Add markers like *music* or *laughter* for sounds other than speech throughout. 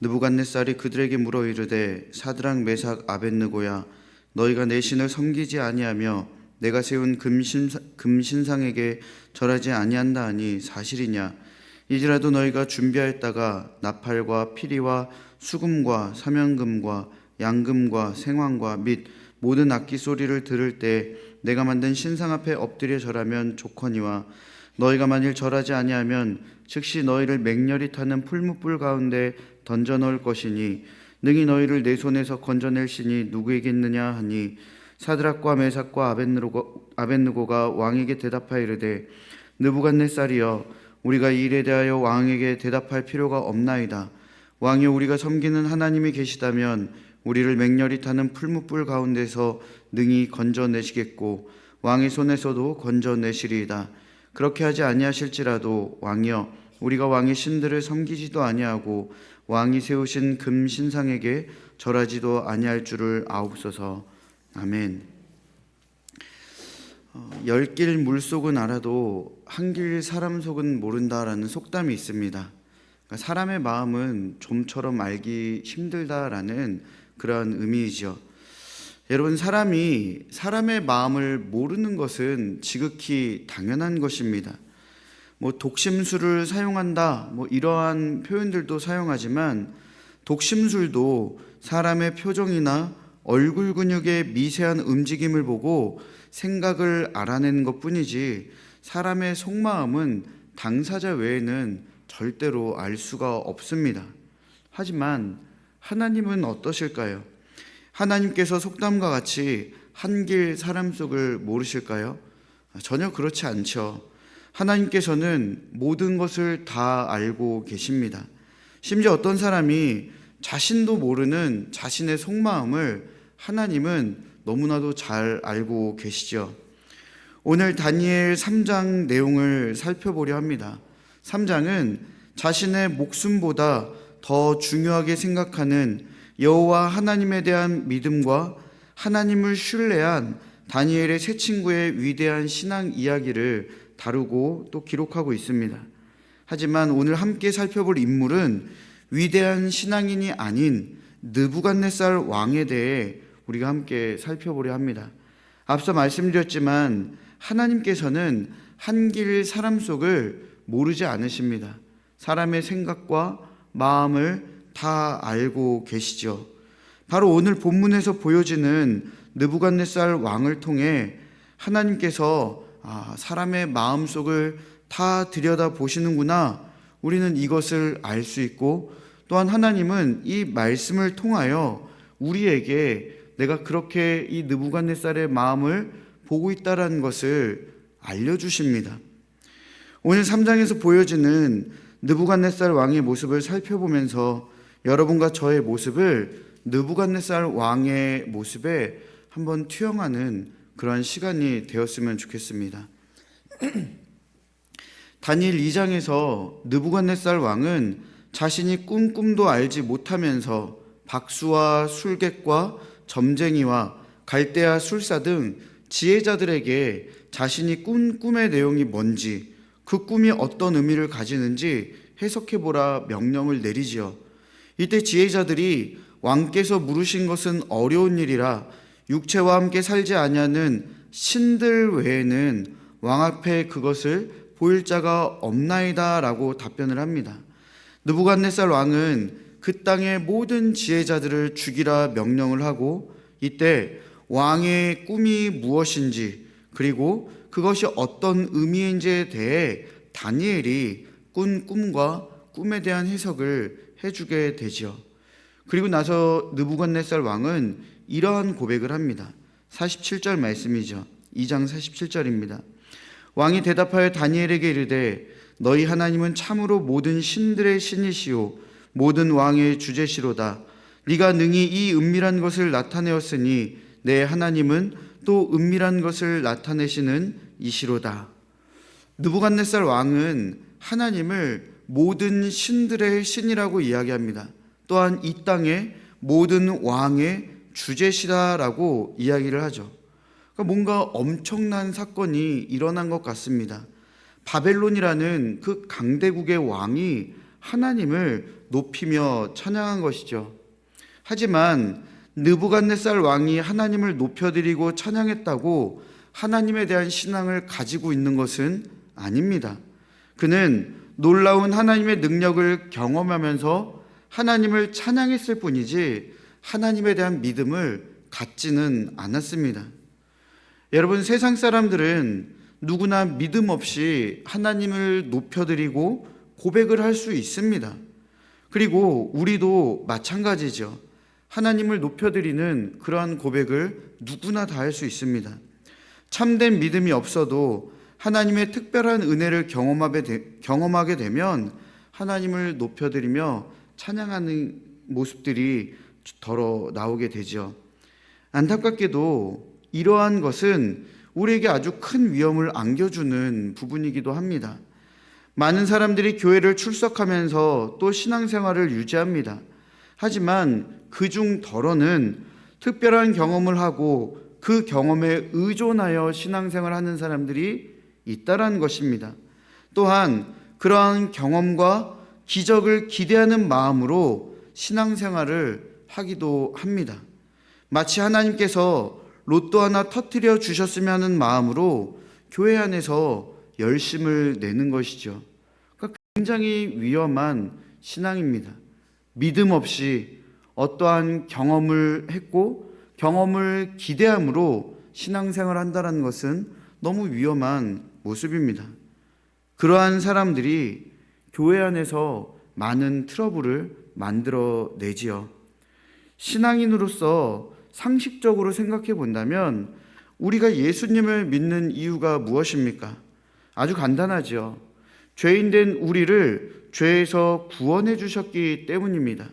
느부갓네살이 그들에게 물어 이르되 사드랑 메삭 아벤느고야 너희가 내 신을 섬기지 아니하며 내가 세운 금신 금신상에게 절하지 아니한다 하니 사실이냐? 이제라도 너희가 준비하였다가 나팔과 피리와 수금과 사면금과 양금과 생황과 및 모든 악기 소리를 들을 때 내가 만든 신상 앞에 엎드려 절하면 좋거니와 너희가 만일 절하지 아니하면 즉시 너희를 맹렬히 타는 풀무불 가운데 던져 넣을 것이니 능히 너희를 내 손에서 건져낼 신이 누구에겠느냐 하니 사드락과 메삭과 아벤느고, 아벤느고가 왕에게 대답하여 이르되 느부갓네살이여 우리가 이 일에 대하여 왕에게 대답할 필요가 없나이다. 왕이 우리가 섬기는 하나님이 계시다면 우리를 맹렬히 타는 풀무불 가운데서 능히 건져내시겠고 왕의 손에서도 건져내시리이다. 그렇게 하지 아니하실지라도 왕이여 우리가 왕의 신들을 섬기지도 아니하고 왕이 세우신 금 신상에게 절하지도 아니할 줄을 아옵소서. 아멘. 어, 열길 물속은 알아도 한길 사람 속은 모른다라는 속담이 있습니다. 그러니까 사람의 마음은 좀처럼 알기 힘들다라는 그런 의미이죠. 여러분 사람이 사람의 마음을 모르는 것은 지극히 당연한 것입니다. 뭐 독심술을 사용한다 뭐 이러한 표현들도 사용하지만 독심술도 사람의 표정이나 얼굴 근육의 미세한 움직임을 보고 생각을 알아내는 것뿐이지 사람의 속마음은 당사자 외에는 절대로 알 수가 없습니다. 하지만 하나님은 어떠실까요? 하나님께서 속담과 같이 한길 사람 속을 모르실까요? 전혀 그렇지 않죠. 하나님께서는 모든 것을 다 알고 계십니다. 심지어 어떤 사람이 자신도 모르는 자신의 속마음을 하나님은 너무나도 잘 알고 계시죠. 오늘 다니엘 3장 내용을 살펴보려 합니다. 3장은 자신의 목숨보다 더 중요하게 생각하는 여호와 하나님에 대한 믿음과 하나님을 신뢰한 다니엘의 세 친구의 위대한 신앙 이야기를 다루고 또 기록하고 있습니다. 하지만 오늘 함께 살펴볼 인물은 위대한 신앙인이 아닌 느부갓네살 왕에 대해 우리가 함께 살펴보려 합니다. 앞서 말씀드렸지만 하나님께서는 한길 사람 속을 모르지 않으십니다. 사람의 생각과 마음을 다 알고 계시죠. 바로 오늘 본문에서 보여지는 느부갓네살 왕을 통해 하나님께서 아, 사람의 마음 속을 다 들여다 보시는구나. 우리는 이것을 알 수 있고 또한 하나님은 이 말씀을 통하여 우리에게 내가 그렇게 이 느부갓네살의 마음을 보고 있다라는 것을 알려 주십니다. 오늘 3장에서 보여지는 느부갓네살 왕의 모습을 살펴보면서 여러분과 저의 모습을 느부갓네살 왕의 모습에 한번 투영하는 그러한 시간이 되었으면 좋겠습니다. *clears throat* 다니엘 2장에서 느부갓네살 왕은 자신이 꿈꿈도 알지 못하면서 박수와 술객과 점쟁이와 갈대아 술사 등 지혜자들에게 자신이 꾼 꿈의 내용이 뭔지 그 꿈이 어떤 의미를 가지는지 해석해 보라 명령을 내리지요. 이때 지혜자들이 왕께서 물으신 것은 어려운 일이라 육체와 함께 살지 아니하는 신들 외에는 왕 앞에 그것을 보일 자가 없나이다라고 답변을 합니다. 느부갓네살 왕은 그 땅의 모든 지혜자들을 죽이라 명령을 하고 이때 왕의 꿈이 무엇인지 그리고 그것이 어떤 의미인지에 대해 다니엘이 꾼 꿈과 꿈에 대한 해석을 해주게 되지요. 그리고 나서 느부갓네살 왕은 이러한 고백을 합니다. 47절 말씀이죠. 2장 47절입니다. 왕이 대답하여 다니엘에게 이르되 너희 하나님은 참으로 모든 신들의 신이시오 모든 왕의 주제시로다. 네가 능히 이 은밀한 것을 나타내었으니 내 하나님은 또 은밀한 것을 나타내시는 이시로다. 느부갓네살 왕은 하나님을 모든 신들의 신이라고 이야기합니다. 또한 이 땅의 모든 왕의 주제시다라고 이야기를 하죠. 그러니까 뭔가 엄청난 사건이 일어난 것 같습니다. 바벨론이라는 그 강대국의 왕이 하나님을 높이며 찬양한 것이죠. 하지만 느부갓네살 왕이 하나님을 높여드리고 찬양했다고 하나님에 대한 신앙을 가지고 있는 것은 아닙니다. 그는 놀라운 하나님의 능력을 경험하면서 하나님을 찬양했을 뿐이지 하나님에 대한 믿음을 갖지는 않았습니다. 여러분 세상 사람들은 누구나 믿음 없이 하나님을 높여드리고 고백을 할 수 있습니다. 그리고 우리도 마찬가지죠. 하나님을 높여드리는 그러한 고백을 누구나 다 할 수 있습니다. 참된 믿음이 없어도 하나님의 특별한 은혜를 경험하게 되면 하나님을 높여드리며 찬양하는 모습들이 덜어 나오게 되죠. 안타깝게도 이러한 것은 우리에게 아주 큰 위험을 안겨주는 부분이기도 합니다. 많은 사람들이 교회를 출석하면서 또 신앙생활을 유지합니다. 하지만 그중 덜어는 특별한 경험을 하고 그 경험에 의존하여 신앙생활 하는 사람들이 있다라는 것입니다. 또한 그러한 경험과 기적을 기대하는 마음으로 신앙생활을 하기도 합니다. 마치 하나님께서 로또 하나 터트려 주셨으면 하는 마음으로 교회 안에서 열심을 내는 것이죠. 그러니까 굉장히 위험한 신앙입니다. 믿음 없이 어떠한 경험을 했고 경험을 기대함으로 신앙생활을 한다는 것은 너무 위험한 모습입니다. 그러한 사람들이 교회 안에서 많은 트러블을 만들어 내지요. 신앙인으로서 상식적으로 생각해 본다면 우리가 예수님을 믿는 이유가 무엇입니까? 아주 간단하죠. 죄인 된 우리를 죄에서 구원해 주셨기 때문입니다.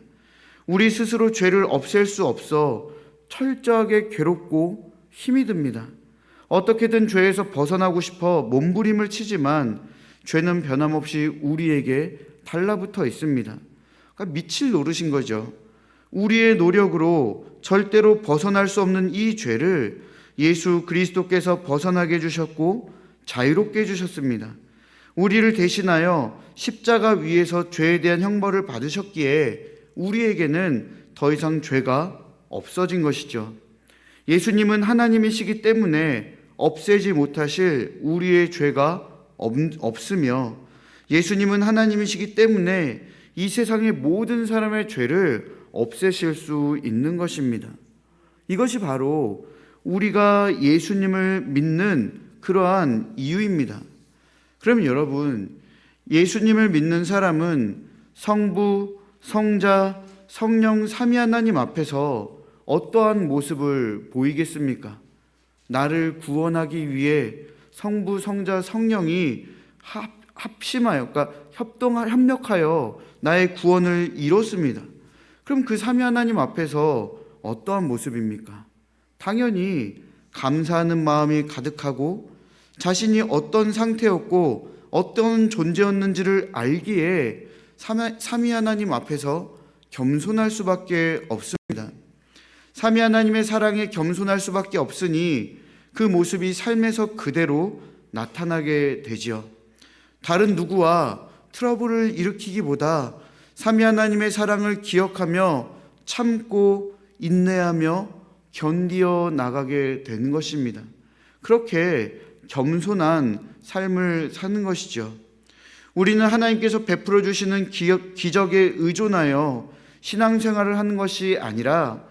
우리 스스로 죄를 없앨 수 없어 철저하게 괴롭고 힘이 듭니다. 어떻게든 죄에서 벗어나고 싶어 몸부림을 치지만 죄는 변함없이 우리에게 달라붙어 있습니다. 그러니까 미칠 노릇인 거죠. 우리의 노력으로 절대로 벗어날 수 없는 이 죄를 예수 그리스도께서 벗어나게 해주셨고 자유롭게 해주셨습니다. 우리를 대신하여 십자가 위에서 죄에 대한 형벌을 받으셨기에 우리에게는 더 이상 죄가 없어진 것이죠. 예수님은 하나님이시기 때문에 없애지 못하실 우리의 죄가 없으며 예수님은 하나님이시기 때문에 이 세상의 모든 사람의 죄를 없애실 수 있는 것입니다. 이것이 바로 우리가 예수님을 믿는 그러한 이유입니다. 그러면 여러분, 예수님을 믿는 사람은 성부, 성자, 성령 삼위 하나님 앞에서 어떠한 모습을 보이겠습니까? 나를 구원하기 위해 성부, 성자, 성령이 합, 합심하여, 그러니까 협동, 협력하여 나의 구원을 이뤘습니다. 그럼 그 삼위 하나님 앞에서 어떠한 모습입니까? 당연히 감사하는 마음이 가득하고 자신이 어떤 상태였고 어떤 존재였는지를 알기에 삼위 하나님 앞에서 겸손할 수밖에 없습니다. 삼위 하나님의 사랑에 겸손할 수밖에 없으니 그 모습이 삶에서 그대로 나타나게 되지요. 다른 누구와 트러블을 일으키기보다 삼위 하나님의 사랑을 기억하며 참고 인내하며 견디어 나가게 되는 것입니다. 그렇게 겸손한 삶을 사는 것이죠. 우리는 하나님께서 베풀어 주시는 기적에 의존하여 신앙생활을 하는 것이 아니라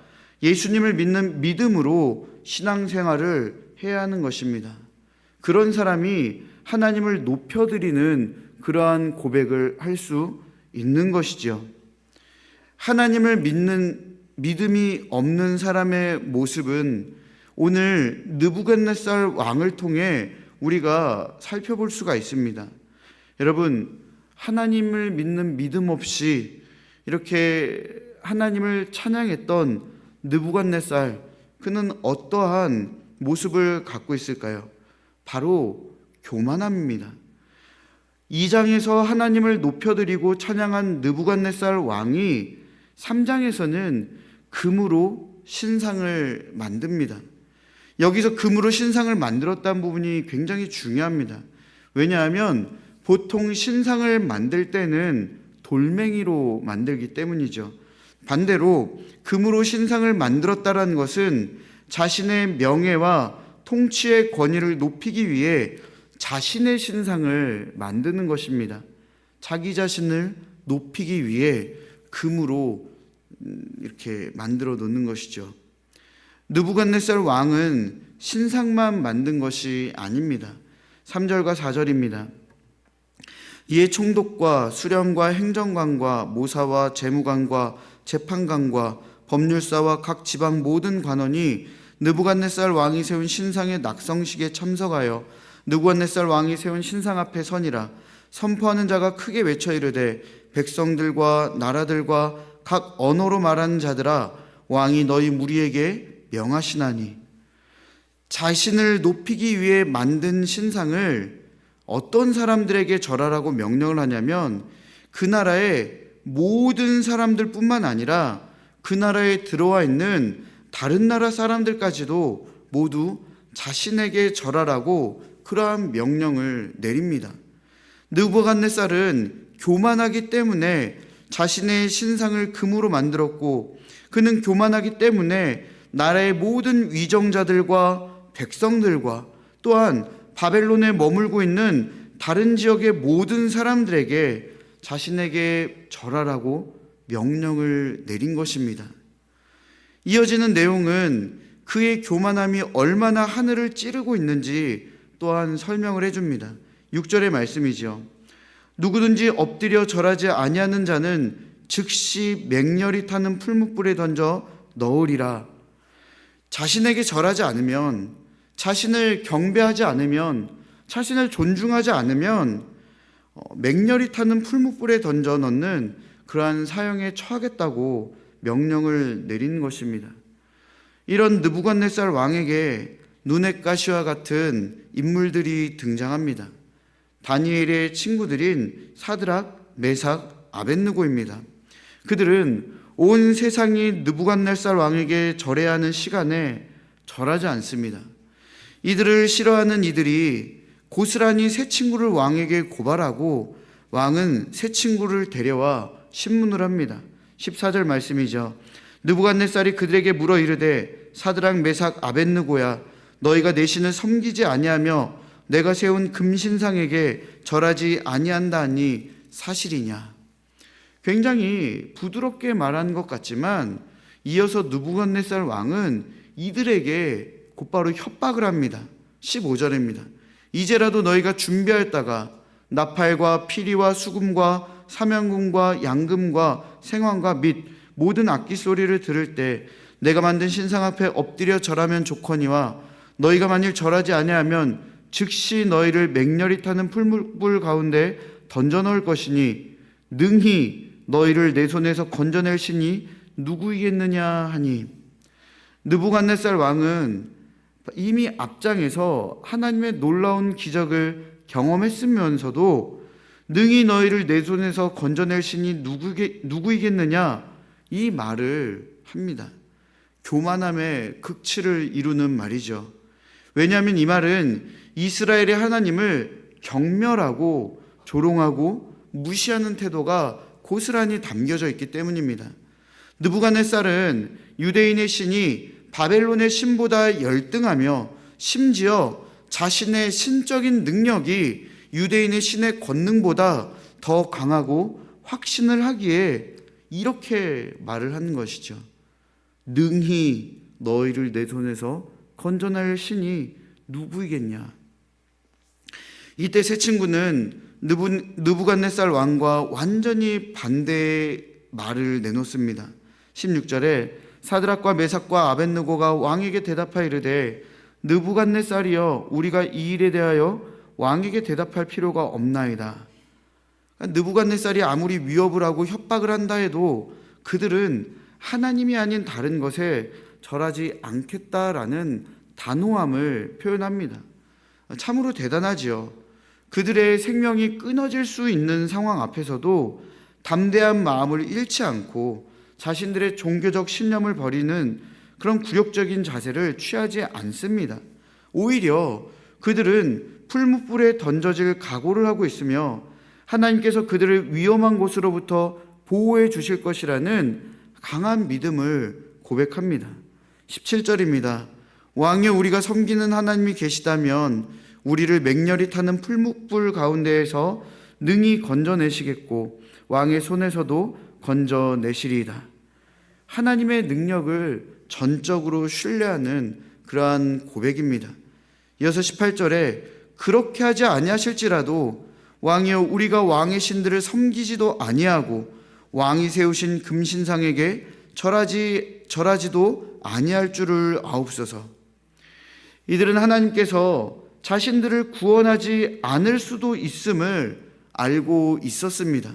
예수님을 믿는 믿음으로 신앙생활을 해야 하는 것입니다. 그런 사람이 하나님을 높여드리는 그러한 고백을 할 수 있는 것이죠. 하나님을 믿는 믿음이 없는 사람의 모습은 오늘 느부갓네살 왕을 통해 우리가 살펴볼 수가 있습니다. 여러분, 하나님을 믿는 믿음 없이 이렇게 하나님을 찬양했던 느부갓네살 그는 어떠한 모습을 갖고 있을까요? 바로 교만함입니다. 2장에서 하나님을 높여드리고 찬양한 느부갓네살 왕이 3장에서는 금으로 신상을 만듭니다. 여기서 금으로 신상을 만들었다는 부분이 굉장히 중요합니다. 왜냐하면 보통 신상을 만들 때는 돌멩이로 만들기 때문이죠. 반대로 금으로 신상을 만들었다라는 것은 자신의 명예와 통치의 권위를 높이기 위해 자신의 신상을 만드는 것입니다. 자기 자신을 높이기 위해 금으로 음, 이렇게 만들어 놓는 것이죠. 느부갓네살 왕은 신상만 만든 것이 아닙니다. 3절과 4절입니다. 이에 총독과 수령과 행정관과 모사와 재무관과 재판관과 법률사와 각 지방 모든 관원이 느부갓네살 왕이 세운 신상의 낙성식에 참석하여 느부갓네살 왕이 세운 신상 앞에 서니라 선포하는 자가 크게 외쳐 이르되 백성들과 나라들과 각 언어로 말하는 자들아 왕이 너희 무리에게 명하시나니 자신을 높이기 위해 만든 신상을 어떤 사람들에게 절하라고 명령을 하냐면 그 나라의 모든 사람들뿐만 아니라 그 나라에 들어와 있는 다른 나라 사람들까지도 모두 자신에게 절하라고 그러한 명령을 내립니다. 느부갓네살은 교만하기 때문에 자신의 신상을 금으로 만들었고 그는 교만하기 때문에 나라의 모든 위정자들과 백성들과 또한 바벨론에 머물고 있는 다른 지역의 모든 사람들에게 자신에게 절하라고 명령을 내린 것입니다. 이어지는 내용은 그의 교만함이 얼마나 하늘을 찌르고 있는지 또한 설명을 해줍니다. 6절의 말씀이죠. 누구든지 엎드려 절하지 아니하는 자는 즉시 맹렬히 타는 풀무불에 던져 넣으리라. 자신에게 절하지 않으면, 자신을 경배하지 않으면, 자신을 존중하지 않으면 어, 맹렬히 타는 풀무불에 던져 넣는 그러한 사형에 처하겠다고 명령을 내린 것입니다. 이런 느부갓네살 왕에게 눈의 가시와 같은 인물들이 등장합니다. 다니엘의 친구들인 사드락, 메삭, 아벤느고입니다. 그들은 온 세상이 느부갓네살 왕에게 절해야 하는 시간에 절하지 않습니다. 이들을 싫어하는 이들이 고스란히 새 친구를 왕에게 고발하고 왕은 새 친구를 데려와 신문을 합니다. 14절 말씀이죠. 느부갓네살이 그들에게 물어 이르되 사드락 메삭 아벤느고야 너희가 내 신을 섬기지 아니하며 내가 세운 금신상에게 절하지 아니한다 하니 사실이냐? 굉장히 부드럽게 말한 것 같지만 이어서 느부갓네살 왕은 이들에게 곧바로 협박을 합니다. 15절입니다. 이제라도 너희가 준비하였다가 나팔과 피리와 수금과 사명금과 양금과 생황과 및 모든 악기 소리를 들을 때 내가 만든 신상 앞에 엎드려 절하면 좋거니와 너희가 만일 절하지 아니하면 즉시 너희를 맹렬히 타는 풀물 가운데 던져 넣을 것이니 능히 너희를 내 손에서 건져낼 신이 누구이겠느냐 하니 느부갓네살 왕은 이미 앞장에서 하나님의 놀라운 기적을 경험했으면서도 능히 너희를 내 손에서 건져낼 신이 누구게, 누구이겠느냐 이 말을 합니다. 교만함의 극치를 이루는 말이죠. 왜냐하면 이 말은 이스라엘의 하나님을 경멸하고 조롱하고 무시하는 태도가 고스란히 담겨져 있기 때문입니다. 느부갓네살은 유대인의 신이 바벨론의 신보다 열등하며 심지어 자신의 신적인 능력이 유대인의 신의 권능보다 더 강하고 확신을 하기에 이렇게 말을 하는 것이죠. 능히 너희를 내 손에서 건져낼 신이 누구이겠냐? 이때 세 친구는 느부, 느부갓네살 왕과 완전히 반대의 말을 내놓습니다. 16절에 사드락과 메삭과 아벤느고가 왕에게 대답하여 이르되 느부갓네살이여 우리가 이 일에 대하여 왕에게 대답할 필요가 없나이다. 느부갓네살이 아무리 위협을 하고 협박을 한다 해도 그들은 하나님이 아닌 다른 것에 절하지 않겠다라는 단호함을 표현합니다. 참으로 대단하지요. 그들의 생명이 끊어질 수 있는 상황 앞에서도 담대한 마음을 잃지 않고 자신들의 종교적 신념을 버리는 그런 굴욕적인 자세를 취하지 않습니다. 오히려 그들은 풀무불에 던져질 각오를 하고 있으며 하나님께서 그들을 위험한 곳으로부터 보호해 주실 것이라는 강한 믿음을 고백합니다. 17절입니다. 왕여 우리가 섬기는 하나님이 계시다면 우리를 맹렬히 타는 풀묵불 가운데에서 능히 건져내시겠고 왕의 손에서도 건져내시리이다. 하나님의 능력을 전적으로 신뢰하는 그러한 고백입니다. 이어서 18절에 그렇게 하지 아니하실지라도 왕이여 우리가 왕의 신들을 섬기지도 아니하고 왕이 세우신 금신상에게 절하지 절하지도 아니할 줄을 아옵소서. 이들은 하나님께서 자신들을 구원하지 않을 수도 있음을 알고 있었습니다.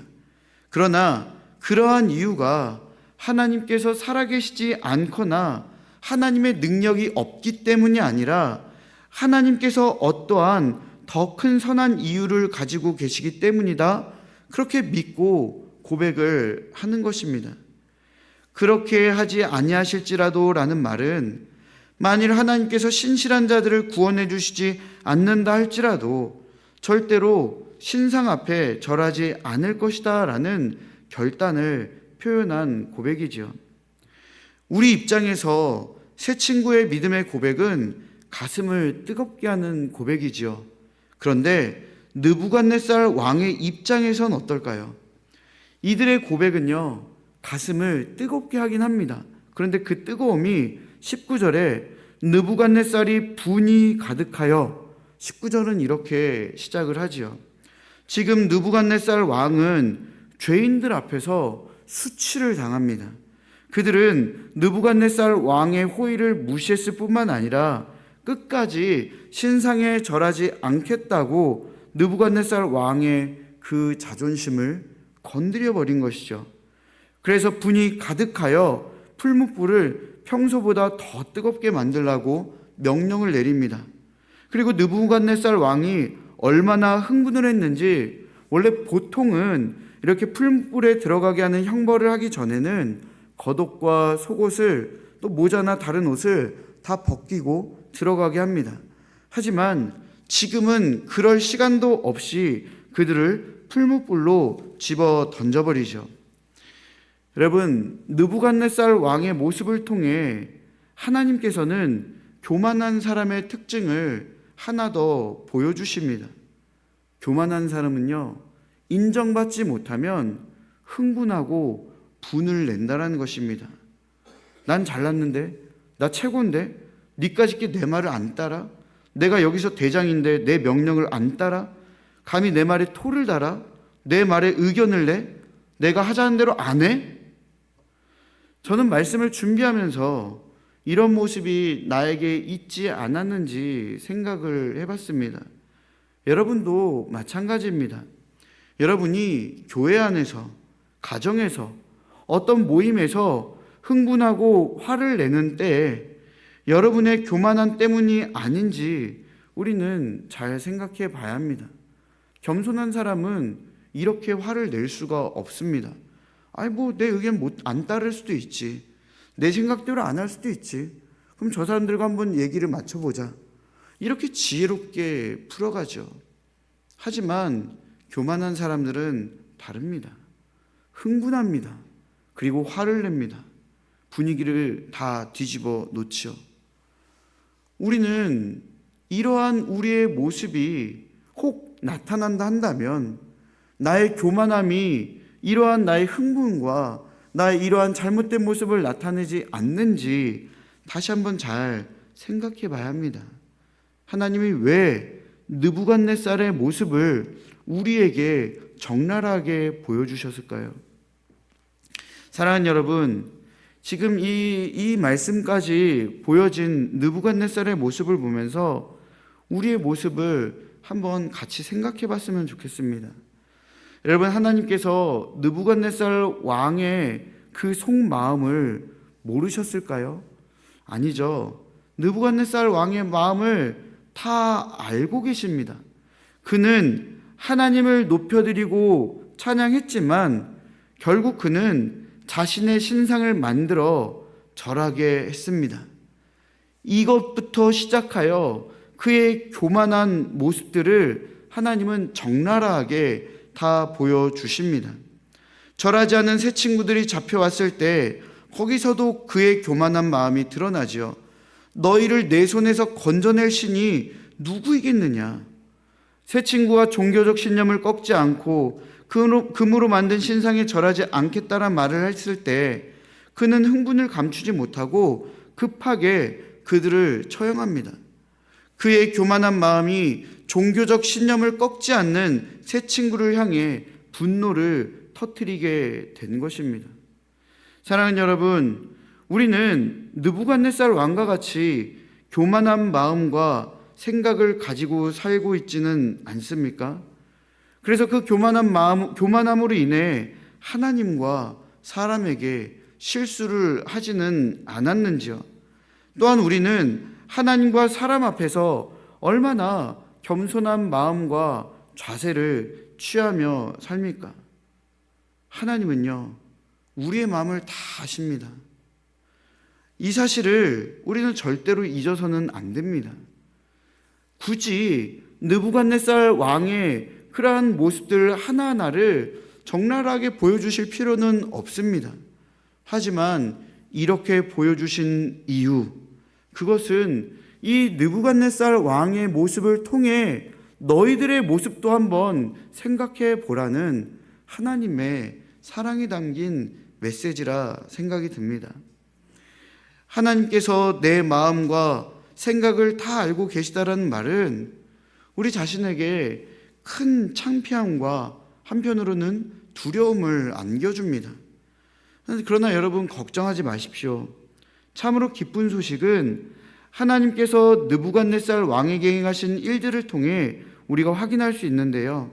그러나 그러한 이유가 하나님께서 살아계시지 않거나 하나님의 능력이 없기 때문이 아니라 하나님께서 어떠한 더 큰 선한 이유를 가지고 계시기 때문이다. 그렇게 믿고 고백을 하는 것입니다. 그렇게 하지 아니하실지라도라는 말은 만일 하나님께서 신실한 자들을 구원해 주시지 않는다 할지라도 절대로 신상 앞에 절하지 않을 것이다라는 결단을 표현한 고백이지요. 우리 입장에서 새 친구의 믿음의 고백은 가슴을 뜨겁게 하는 고백이지요. 그런데 느부갓네살 왕의 입장에선 어떨까요? 이들의 고백은요. 가슴을 뜨겁게 하긴 합니다. 그런데 그 뜨거움이 19절에 느부갓네살이 분이 가득하여 19절은 이렇게 시작을 하지요. 지금 느부갓네살 왕은 죄인들 앞에서 수치를 당합니다. 그들은 느부갓네살 왕의 호의를 무시했을 뿐만 아니라 끝까지 신상에 절하지 않겠다고 느부갓네살 왕의 그 자존심을 건드려 버린 것이죠. 그래서 분이 가득하여 풀무불을 평소보다 더 뜨겁게 만들라고 명령을 내립니다. 그리고 느부갓네살 왕이 얼마나 흥분을 했는지 원래 보통은 이렇게 풀무불에 들어가게 하는 형벌을 하기 전에는 겉옷과 속옷을 또 모자나 다른 옷을 다 벗기고 들어가게 합니다. 하지만 지금은 그럴 시간도 없이 그들을 풀무불로 집어 던져버리죠. 여러분, 느부갓네살 왕의 모습을 통해 하나님께서는 교만한 사람의 특징을 하나 더 보여주십니다. 교만한 사람은요, 인정받지 못하면 흥분하고 분을 낸다라는 것입니다. 난 잘났는데, 나 최고인데, 니까지 내 말을 안 따라? 내가 여기서 대장인데 내 명령을 안 따라? 감히 내 말에 토를 달아? 내 말에 의견을 내? 내가 하자는 대로 안 해? 저는 말씀을 준비하면서 이런 모습이 나에게 있지 않았는지 생각을 해봤습니다. 여러분도 마찬가지입니다. 여러분이 교회 안에서, 가정에서, 어떤 모임에서 흥분하고 화를 내는 때에 여러분의 교만한 때문이 아닌지 우리는 잘 생각해 봐야 합니다. 겸손한 사람은 이렇게 화를 낼 수가 없습니다. 아니 뭐 내 의견 못 안 따를 수도 있지. 내 생각대로 안 할 수도 있지. 그럼 저 사람들과 한번 얘기를 맞춰 보자. 이렇게 지혜롭게 풀어가죠. 하지만 교만한 사람들은 다릅니다. 흥분합니다. 그리고 화를 냅니다. 분위기를 다 뒤집어 놓죠. 우리는 이러한 우리의 모습이 혹 나타난다 한다면 나의 교만함이 이러한 나의 흥분과 나의 이러한 잘못된 모습을 나타내지 않는지 다시 한번 잘 생각해 봐야 합니다. 하나님이 왜 느부갓네살의 모습을 우리에게 적나라하게 보여주셨을까요? 사랑하는 여러분, 지금 이, 이 말씀까지 보여진 느부갓네살의 모습을 보면서 우리의 모습을 한번 같이 생각해 봤으면 좋겠습니다. 여러분 하나님께서 느부갓네살 왕의 그 속마음을 모르셨을까요? 아니죠. 느부갓네살 왕의 마음을 다 알고 계십니다. 그는 하나님을 높여드리고 찬양했지만 결국 그는 자신의 신상을 만들어 절하게 했습니다. 이것부터 시작하여 그의 교만한 모습들을 하나님은 적나라하게 다 보여주십니다. 절하지 않은 새 친구들이 잡혀왔을 때 거기서도 그의 교만한 마음이 드러나지요. 너희를 내 손에서 건져낼 신이 누구이겠느냐? 새 친구가 종교적 신념을 꺾지 않고 금으로, 만든 신상에 절하지 않겠다란 말을 했을 때 그는 흥분을 감추지 못하고 급하게 그들을 처형합니다. 그의 교만한 마음이 종교적 신념을 꺾지 않는 새 친구를 향해 분노를 터뜨리게 된 것입니다. 사랑하는 여러분, 우리는 느부갓네살 왕과 같이 교만한 마음과 생각을 가지고 살고 있지는 않습니까? 그래서 그 교만한 마음, 교만함으로 인해 하나님과 사람에게 실수를 하지는 않았는지요. 또한 우리는 하나님과 사람 앞에서 얼마나 겸손한 마음과 자세를 취하며 삽니까? 하나님은요, 우리의 마음을 다 아십니다. 이 사실을 우리는 절대로 잊어서는 안 됩니다. 굳이 느부갓네살 왕의 그러한 모습들 하나하나를 적나라하게 보여주실 필요는 없습니다. 하지만 이렇게 보여주신 이유, 그것은 이 느부갓네살 왕의 모습을 통해 너희들의 모습도 한번 생각해 보라는 하나님의 사랑이 담긴 메시지라 생각이 듭니다. 하나님께서 내 마음과 생각을 다 알고 계시다라는 말은 우리 자신에게 큰 창피함과 한편으로는 두려움을 안겨줍니다. 그러나 여러분 걱정하지 마십시오. 참으로 기쁜 소식은 하나님께서 느부갓네살 왕에게 행하신 일들을 통해 우리가 확인할 수 있는데요.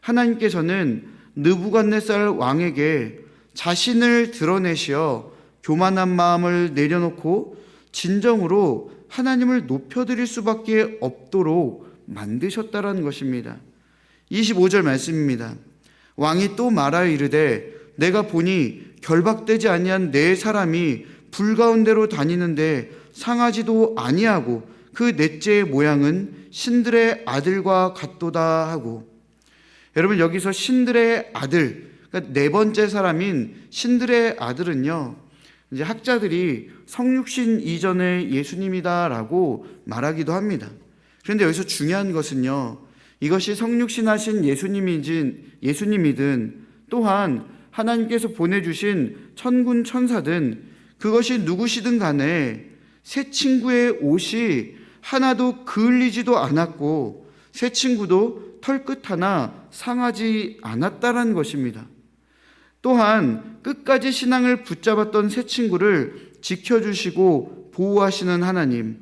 하나님께서는 느부갓네살 왕에게 자신을 드러내시어 교만한 마음을 내려놓고 진정으로 하나님을 높여드릴 수밖에 없도록 만드셨다라는 것입니다. 25절 말씀입니다. 왕이 또 말하여 이르되 내가 보니 결박되지 아니한 네 사람이 불 가운데로 다니는데 상하지도 아니하고 그 넷째의 모양은 신들의 아들과 같도다 하고 여러분 여기서 신들의 아들 그러니까 네 번째 사람인 신들의 아들은요 이제 학자들이 성육신 이전의 예수님이다라고 말하기도 합니다. 그런데 여기서 중요한 것은요 이것이 성육신하신 예수님이진 예수님이든 또한 하나님께서 보내주신 천군 천사든 그것이 누구시든 간에 새 친구의 옷이 하나도 그을리지도 않았고 새 친구도 털끝 하나 상하지 않았다라는 것입니다. 또한 끝까지 신앙을 붙잡았던 새 친구를 지켜주시고 보호하시는 하나님,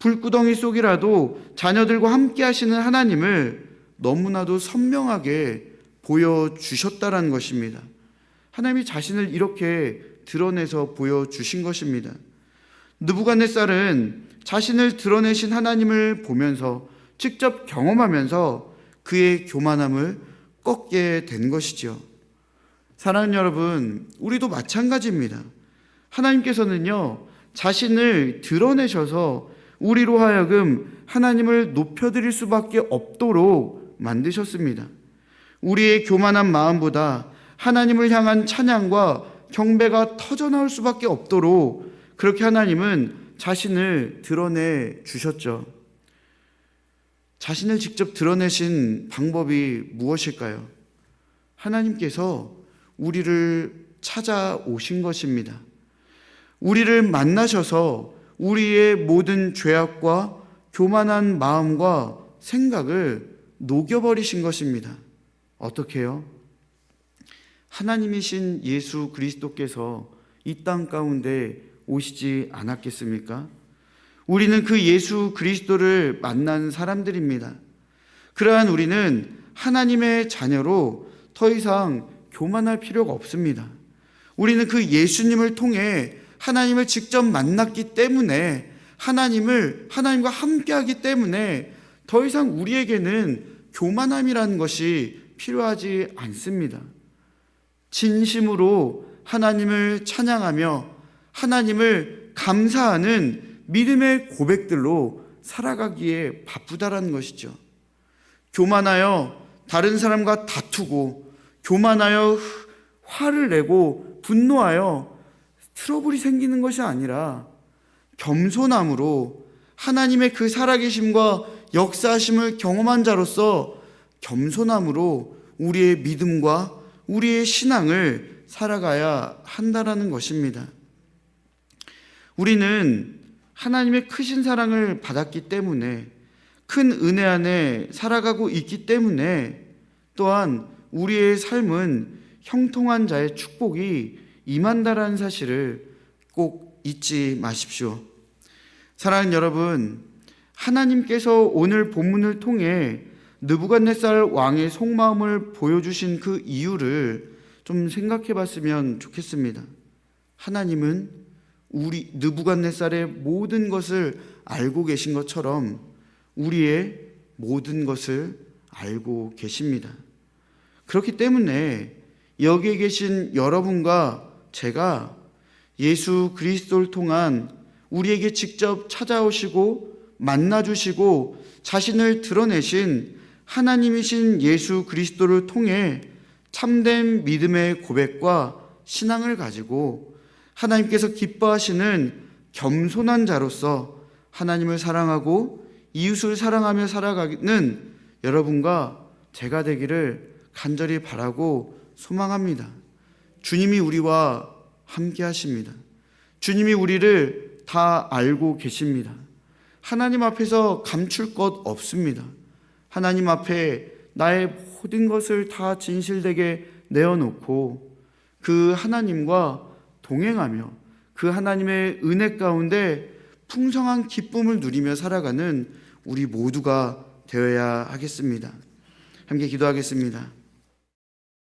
불구덩이 속이라도 자녀들과 함께 하시는 하나님을 너무나도 선명하게 보여주셨다라는 것입니다. 하나님이 자신을 이렇게 드러내서 보여주신 것입니다. 느부갓네살은 자신을 드러내신 하나님을 보면서 직접 경험하면서 그의 교만함을 꺾게 된 것이죠. 사랑하는 여러분, 우리도 마찬가지입니다. 하나님께서는요, 자신을 드러내셔서 우리로 하여금 하나님을 높여드릴 수밖에 없도록 만드셨습니다. 우리의 교만한 마음보다 하나님을 향한 찬양과 경배가 터져나올 수밖에 없도록 그렇게 하나님은 자신을 드러내 주셨죠. 자신을 직접 드러내신 방법이 무엇일까요? 하나님께서 우리를 찾아오신 것입니다. 우리를 만나셔서 우리의 모든 죄악과 교만한 마음과 생각을 녹여버리신 것입니다. 어떻게요? 하나님이신 예수 그리스도께서 이 땅 가운데 오시지 않았겠습니까? 우리는 그 예수 그리스도를 만난 사람들입니다. 그러한 우리는 하나님의 자녀로 더 이상 교만할 필요가 없습니다. 우리는 그 예수님을 통해 하나님을 직접 만났기 때문에 하나님을 하나님과 함께하기 때문에 더 이상 우리에게는 교만함이라는 것이 필요하지 않습니다. 진심으로 하나님을 찬양하며 하나님을 감사하는 믿음의 고백들로 살아가기에 바쁘다라는 것이죠. 교만하여 다른 사람과 다투고 교만하여 화를 내고 분노하여 트러블이 생기는 것이 아니라 겸손함으로 하나님의 그 살아계심과 역사하심을 경험한 자로서 겸손함으로 우리의 믿음과 우리의 신앙을 살아가야 한다라는 것입니다. 우리는 하나님의 크신 사랑을 받았기 때문에 큰 은혜 안에 살아가고 있기 때문에 또한 우리의 삶은 형통한 자의 축복이 임한다라는 사실을 꼭 잊지 마십시오. 사랑하는 여러분, 하나님께서 오늘 본문을 통해 느부갓네살 왕의 속마음을 보여주신 그 이유를 좀 생각해 봤으면 좋겠습니다. 하나님은 우리 느부갓네살의 모든 것을 알고 계신 것처럼 우리의 모든 것을 알고 계십니다. 그렇기 때문에 여기에 계신 여러분과 제가 예수 그리스도를 통한 우리에게 직접 찾아오시고 만나주시고 자신을 드러내신 하나님이신 예수 그리스도를 통해 참된 믿음의 고백과 신앙을 가지고 하나님께서 기뻐하시는 겸손한 자로서 하나님을 사랑하고 이웃을 사랑하며 살아가는 여러분과 제가 되기를 간절히 바라고 소망합니다. 주님이 우리와 함께 하십니다. 주님이 우리를 다 알고 계십니다. 하나님 앞에서 감출 것 없습니다. 하나님 앞에 나의 모든 것을 다 진실되게 내어놓고 그 하나님과 동행하며 그 하나님의 은혜 가운데 풍성한 기쁨을 누리며 살아가는 우리 모두가 되어야 하겠습니다. 함께 기도하겠습니다.